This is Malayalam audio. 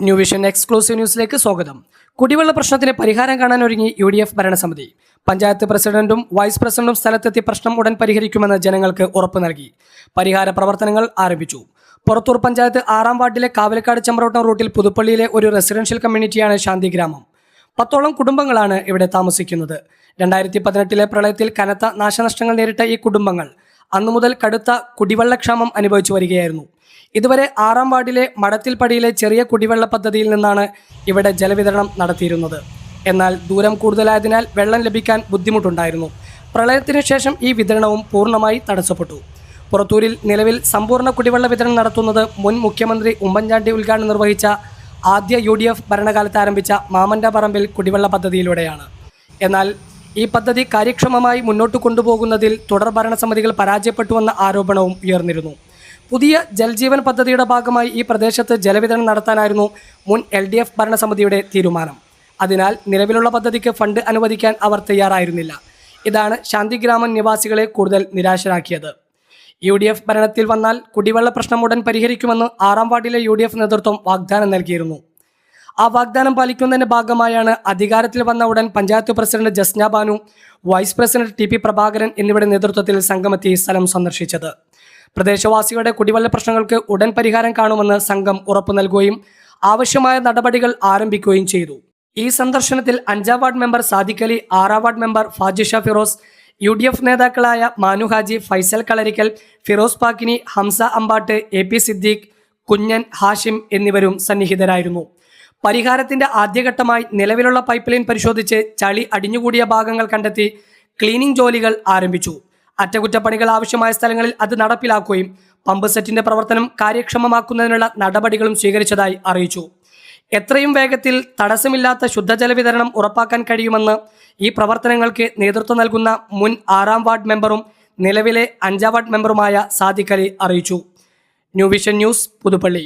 ന്യൂ വിഷൻ എക്സ്ക്ലൂസീവ് ന്യൂസിലേക്ക് സ്വാഗതം. കുടിവെള്ള പ്രശ്നത്തിന് പരിഹാരം കാണാൻ ഒരുങ്ങി യു ഡി എഫ് ഭരണസമിതി. പഞ്ചായത്ത് പ്രസിഡന്റും വൈസ് പ്രസിഡന്റും സ്ഥലത്തെത്തി പ്രശ്നം ഉടൻ പരിഹരിക്കുമെന്ന് ജനങ്ങൾക്ക് ഉറപ്പ് നൽകി. പരിഹാര പ്രവർത്തനങ്ങൾ ആരംഭിച്ചു. പുറത്തൂർ പഞ്ചായത്ത് ആറാം വാർഡിലെ കാവലക്കാട് ചമ്പ്രോട്ടം റൂട്ടിൽ പുതുപ്പള്ളിയിലെ ഒരു റെസിഡൻഷ്യൽ കമ്മ്യൂണിറ്റിയാണ് ശാന്തി ഗ്രാമം പത്തോളം കുടുംബങ്ങളാണ് ഇവിടെ താമസിക്കുന്നത്. രണ്ടായിരത്തി പതിനെട്ടിലെ പ്രളയത്തിൽ കനത്ത നാശനഷ്ടങ്ങൾ നേരിട്ട ഈ കുടുംബങ്ങൾ അന്നു മുതൽ കടുത്ത കുടിവെള്ളക്ഷാമം അനുഭവിച്ചു വരികയായിരുന്നു. ഇതുവരെ ആറാം വാർഡിലെ മടത്തിൽപ്പടിയിലെ ചെറിയ കുടിവെള്ള പദ്ധതിയിൽ നിന്നാണ് ഇവിടെ ജലവിതരണം നടത്തിയിരുന്നത്. എന്നാൽ ദൂരം കൂടുതലായതിനാൽ വെള്ളം ലഭിക്കാൻ ബുദ്ധിമുട്ടുണ്ടായിരുന്നു. പ്രളയത്തിനു ശേഷം ഈ വിതരണവും പൂർണമായി തടസ്സപ്പെട്ടു. പുറത്തൂരിൽ നിലവിൽ സമ്പൂർണ കുടിവെള്ള വിതരണം നടത്തുന്നത് മുൻ മുഖ്യമന്ത്രി ഉമ്മൻചാണ്ടി ഉദ്ഘാടനം നിർവഹിച്ച ആദ്യ യു ഡി എഫ് ഭരണകാലത്ത് ആരംഭിച്ച മാമന്റെ പറമ്പിൽ കുടിവെള്ള പദ്ധതിയിലൂടെയാണ്. എന്നാൽ ഈ പദ്ധതി കാര്യക്ഷമമായി മുന്നോട്ട് കൊണ്ടുപോകുന്നതിൽ തുടർ ഭരണസമിതികൾ പരാജയപ്പെട്ടുവെന്ന ആരോപണവും ഉയർന്നിരുന്നു. പുതിയ ജൽജീവൻ പദ്ധതിയുടെ ഭാഗമായി ഈ പ്രദേശത്ത് ജലവിതരണം നടത്താനായിരുന്നു മുൻ എൽ ഡി എഫ് ഭരണസമിതിയുടെ തീരുമാനം. അതിനാൽ നിലവിലുള്ള പദ്ധതിക്ക് ഫണ്ട് അനുവദിക്കാൻ അവർ തയ്യാറായിരുന്നില്ല. ഇതാണ് ശാന്തിഗ്രാമൻ നിവാസികളെ കൂടുതൽ നിരാശരാക്കിയത്. യു ഡി എഫ് ഭരണത്തിൽ വന്നാൽ കുടിവെള്ള പ്രശ്നം ഉടൻ പരിഹരിക്കുമെന്ന് ആറാം വാർഡിലെ യു ഡി എഫ് നേതൃത്വം വാഗ്ദാനം നൽകിയിരുന്നു. ആ വാഗ്ദാനം പാലിക്കുന്നതിന്റെ ഭാഗമായാണ് അധികാരത്തിൽ വന്ന ഉടൻ panchayat president Jasna Banu vice president T P Prabhakaran എന്നിവരുടെ നേതൃത്വത്തിൽ സംഘമെത്തി സ്ഥലം സന്ദർശിച്ചത്. പ്രദേശവാസികളുടെ കുടിവെള്ള പ്രശ്നങ്ങൾക്ക് ഉടൻ പരിഹാരം കാണുമെന്ന് സംഘം ഉറപ്പു നൽകുകയും ആവശ്യമായ നടപടികൾ ആരംഭിക്കുകയും ചെയ്തു. ഈ സന്ദർശനത്തിൽ അഞ്ചാം വാർഡ് മെമ്പർ സാദിഖ് അലി ആറാം ward member Fajisha Firoz U D F നേതാക്കളായ മാനു ഹാജി ഫൈസൽ കളരിക്കൽ ഫിറോസ് പാക്കിനി ഹംസ അമ്പാട്ട് എ പി സിദ്ദീഖ് കുഞ്ഞൻ ഹാഷിം എന്നിവരും സന്നിഹിതരായിരുന്നു. പരിഹാരത്തിന്റെ ആദ്യഘട്ടമായി നിലവിലുള്ള പൈപ്പ് ലൈൻ പരിശോധിച്ച് ചളി അടിഞ്ഞുകൂടിയ ഭാഗങ്ങൾ കണ്ടെത്തി ക്ലീനിംഗ് ജോലികൾ ആരംഭിച്ചു. അറ്റകുറ്റപ്പണികൾ ആവശ്യമായ സ്ഥലങ്ങളിൽ അത് നടപ്പിലാക്കുകയും പമ്പ് സെറ്റിന്റെ പ്രവർത്തനം കാര്യക്ഷമമാക്കുന്നതിനുള്ള നടപടികളും സ്വീകരിച്ചതായി അറിയിച്ചു. എത്രയും വേഗത്തിൽ തടസ്സമില്ലാത്ത ശുദ്ധജല വിതരണം ഉറപ്പാക്കാൻ കഴിയുമെന്ന് ഈ പ്രവർത്തനങ്ങൾക്ക് നേതൃത്വം നൽകുന്ന മുൻ ആറാം വാർഡ് മെമ്പറും നിലവിലെ അഞ്ചാം വാർഡ് മെമ്പറുമായ സാദിഖലി അറിയിച്ചു. New vision news Puthuppally.